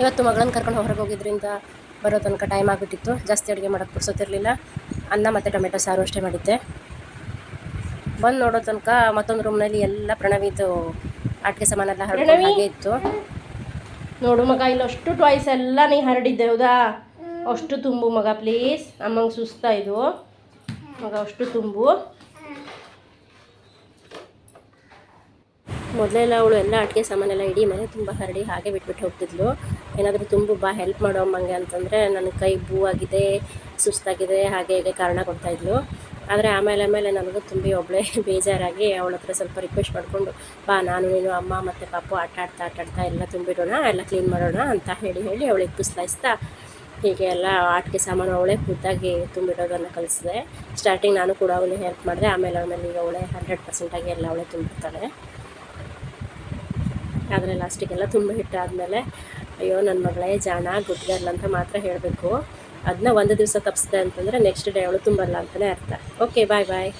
ಇವತ್ತು ಮಗಳನ್ನ ಕರ್ಕೊಂಡು ಹೊರಗೆ ಹೋಗಿದ್ರಿಂದ ಬರೋ ತನಕ ಟೈಮ್ ಆಗಿಬಿಟ್ಟಿತ್ತು. ಜಾಸ್ತಿ ಅಡುಗೆ ಮಾಡೋಕ್ಕೆ ಪುರ್ಸೊತ್ತಿರಲಿಲ್ಲ. ಅನ್ನ ಮತ್ತು ಟೊಮೆಟೊ ಸಾರು ಅಷ್ಟೇ ಮಾಡಿದ್ದೆ. ಬಂದು ನೋಡೋ ತನಕ ಮತ್ತೊಂದು ರೂಮ್ನಲ್ಲಿ ಎಲ್ಲ ಪ್ರಣವಿದು ಆಟಿಕೆ ಸಾಮಾನೆಲ್ಲ ಹರಡಿ? ಹಾಗೆ ಇತ್ತು. ನೋಡು ಮಗ ಇಲ್ಲಿ ಅಷ್ಟು ಟಾಯ್ಸ್ ಎಲ್ಲ ನೀ ಹರಡಿದ್ದೆ ಹೌದಾ? ಅಷ್ಟು ತುಂಬು ಮಗ ಪ್ಲೀಸ್ ಅಮ್ಮಂಗೆ ಸುಸ್ತಾ ಇದು ಮಗ ಅಷ್ಟು ತುಂಬು. ಮೊದಲೆಲ್ಲ ಅವಳು ಎಲ್ಲ ಅಡುಗೆ ಸಾಮಾನೆಲ್ಲ ಇಡೀ ಮನೆ ತುಂಬ ಹರಡಿ ಹಾಗೆ ಬಿಟ್ಬಿಟ್ಟು ಹೋಗ್ತಿದ್ಲು. ಏನಾದರೂ ತುಂಬು ಬಾ ಹೆಲ್ಪ್ ಮಾಡೋ ಅಮ್ಮಂಗೆ ಅಂತಂದರೆ ನನ್ನ ಕೈ ಬೂ ಆಗಿದೆ ಸುಸ್ತಾಗಿದೆ, ಹಾಗೆ ಹೀಗೆ ಕಾರಣ ಕೊಡ್ತಾಯಿದ್ಲು ಆದರೆ ಆಮೇಲೆ ಆಮೇಲೆ ನನಗೂ ತುಂಬಿ ಒಬ್ಬಳೇ ಬೇಜಾರಾಗಿ ಅವಳ ಹತ್ರ ಸ್ವಲ್ಪ ರಿಕ್ವೆಸ್ಟ್ ಮಾಡಿಕೊಂಡು, ಬಾ, ನಾನು, ನೀನು, ಅಮ್ಮ ಮತ್ತು ಪಾಪು ಆಟ ಆಡ್ತಾ ಆಟ ಆಡ್ತಾ ಎಲ್ಲ ತುಂಬಿಡೋಣ, ಎಲ್ಲ ಕ್ಲೀನ್ ಮಾಡೋಣ ಅಂತ ಹೇಳಿ ಹೇಳಿ ಅವಳಿಗೆ ಪುಸ್ತಾಯಿಸ್ತಾ ಹೀಗೆ ಎಲ್ಲ ಆಟಿಕೆ ಸಾಮಾನು ಅವಳೇ ಖುದ್ದಾಗಿ ತುಂಬಿಡೋದನ್ನು ಕಲಿಸಿದೆ. ಸ್ಟಾರ್ಟಿಂಗ್ ನಾನು ಕೂಡ ಅವಳಿಗೆ ಹೆಲ್ಪ್ ಮಾಡಿದೆ, ಆಮೇಲೆ ಆಮೇಲೆ ಈಗ ಅವಳೇ ಹಂಡ್ರೆಡ್ ಪರ್ಸೆಂಟಾಗಿ ಎಲ್ಲ ಅವಳೇ ತುಂಬಿರ್ತಾಳೆ. ಆದರೆ ಲಾಸ್ಟಿಗೆಲ್ಲ ತುಂಬ ಹಿಟ್ಟಾದಮೇಲೆ, ಅಯ್ಯೋ ನನ್ನ ಮಗಳೇ ಜಾಣ, ಗುಡ್ಗರ್ಲ್ ಅಂತ ಮಾತ್ರ ಹೇಳಬೇಕು. ಅದನ್ನ ಒಂದು ದಿವಸ ತಪ್ಪಿಸ್ದೆ ಅಂತಂದರೆ ನೆಕ್ಸ್ಟ್ ಡೇ ಅವಳು ತುಂಬಲ್ಲ ಅಂತಲೇ ಅರ್ಥ. ಓಕೆ ಬಾಯ್ ಬಾಯ್